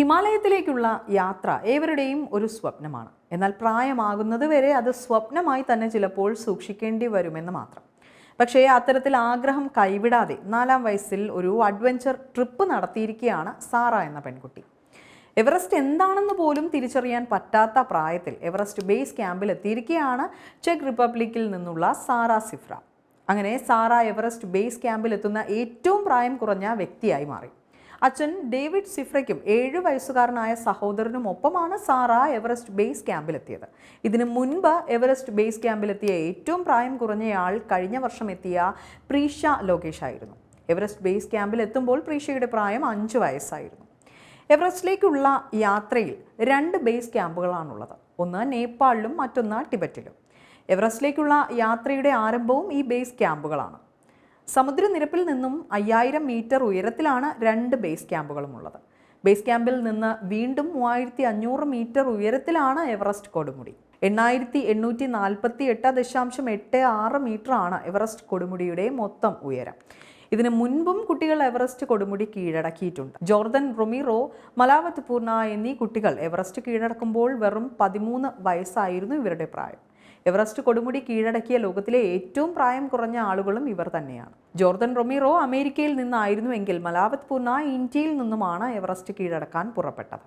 ഹിമാലയത്തിലേക്കുള്ള യാത്ര ഏവരുടെയും ഒരു സ്വപ്നമാണ്. എന്നാൽ പ്രായമാകുന്നത് വരെ അത് സ്വപ്നമായി തന്നെ ചിലപ്പോൾ സൂക്ഷിക്കേണ്ടി വരുമെന്ന് മാത്രം. പക്ഷേ അത്തരത്തിൽ ആഗ്രഹം കൈവിടാതെ നാലാം വയസ്സിൽ ഒരു അഡ്വഞ്ചർ ട്രിപ്പ് നടത്തിയിരിക്കുകയാണ് സാറ എന്ന പെൺകുട്ടി. എവറസ്റ്റ് എന്താണെന്ന് പോലും തിരിച്ചറിയാൻ പറ്റാത്ത പ്രായത്തിൽ എവറസ്റ്റ് ബേസ് ക്യാമ്പിൽ എത്തിയിരിക്കുകയാണ് ചെക്ക് റിപ്പബ്ലിക്കിൽ നിന്നുള്ള സാറ സിഫ്ര. അങ്ങനെ സാറ എവറസ്റ്റ് ബേസ് ക്യാമ്പിൽ എത്തുന്ന ഏറ്റവും പ്രായം കുറഞ്ഞ വ്യക്തിയായി മാറി. അച്ഛൻ ഡേവിഡ് സിഫ്രയ്ക്കും ഏഴ് വയസ്സുകാരനായ സഹോദരനും ഒപ്പമാണ് സാറ എവറസ്റ്റ് ബേസ് ക്യാമ്പിലെത്തിയത്. ഇതിനു മുൻപ് എവറസ്റ്റ് ബേസ് ക്യാമ്പിലെത്തിയ ഏറ്റവും പ്രായം കുറഞ്ഞയാൾ കഴിഞ്ഞ വർഷം എത്തിയ പ്രീഷ ലോകേഷ് ആയിരുന്നു എവറസ്റ്റ് ബേസ് ക്യാമ്പിൽ എത്തുമ്പോൾ പ്രീഷയുടെ പ്രായം അഞ്ച് വയസ്സായിരുന്നു. എവറസ്റ്റിലേക്കുള്ള യാത്രയിൽ രണ്ട് ബേസ് ക്യാമ്പുകളാണുള്ളത്. ഒന്ന് നേപ്പാളിലും മറ്റൊന്ന് ടിബറ്റിലും. എവറസ്റ്റിലേക്കുള്ള യാത്രയുടെ ആരംഭവും ഈ ബേസ് ക്യാമ്പുകളാണ്. സമുദ്രനിരപ്പിൽ നിന്നും അയ്യായിരം മീറ്റർ ഉയരത്തിലാണ് രണ്ട് ബേസ് ക്യാമ്പുകളും ഉള്ളത് ബേസ് ക്യാമ്പിൽ നിന്ന് വീണ്ടും മൂവായിരത്തി അഞ്ഞൂറ് മീറ്റർ ഉയരത്തിലാണ് എവറസ്റ്റ് കൊടുമുടി. എണ്ണായിരത്തി എണ്ണൂറ്റി നാൽപ്പത്തി എട്ട് ദശാംശം എട്ട് ആറ് മീറ്ററാണ് എവറസ്റ്റ് കൊടുമുടിയുടെ മൊത്തം ഉയരം. ഇതിന് മുൻപും കുട്ടികൾ എവറസ്റ്റ് കൊടുമുടി കീഴടക്കിയിട്ടുണ്ട്. ജോർദൻ റൊമീറോ മലാവത്ത് പൂർണ എന്നീ കുട്ടികൾ എവറസ്റ്റ് കീഴടക്കുമ്പോൾ വെറും പതിമൂന്ന് വയസ്സായിരുന്നു ഇവരുടെ പ്രായം. എവറസ്റ്റ് കൊടുമുടി കീഴടക്കിയ ലോകത്തിലെ ഏറ്റവും പ്രായം കുറഞ്ഞ ആളുകളും ഇവർ തന്നെയാണ്. ജോർദൻ റൊമീറോ അമേരിക്കയിൽ നിന്നായിരുന്നുവെങ്കിൽ മലാവത് പൂർണ ഇന്ത്യയിൽ നിന്നുമാണ് എവറസ്റ്റ് കീഴടക്കാൻ പുറപ്പെട്ടത്.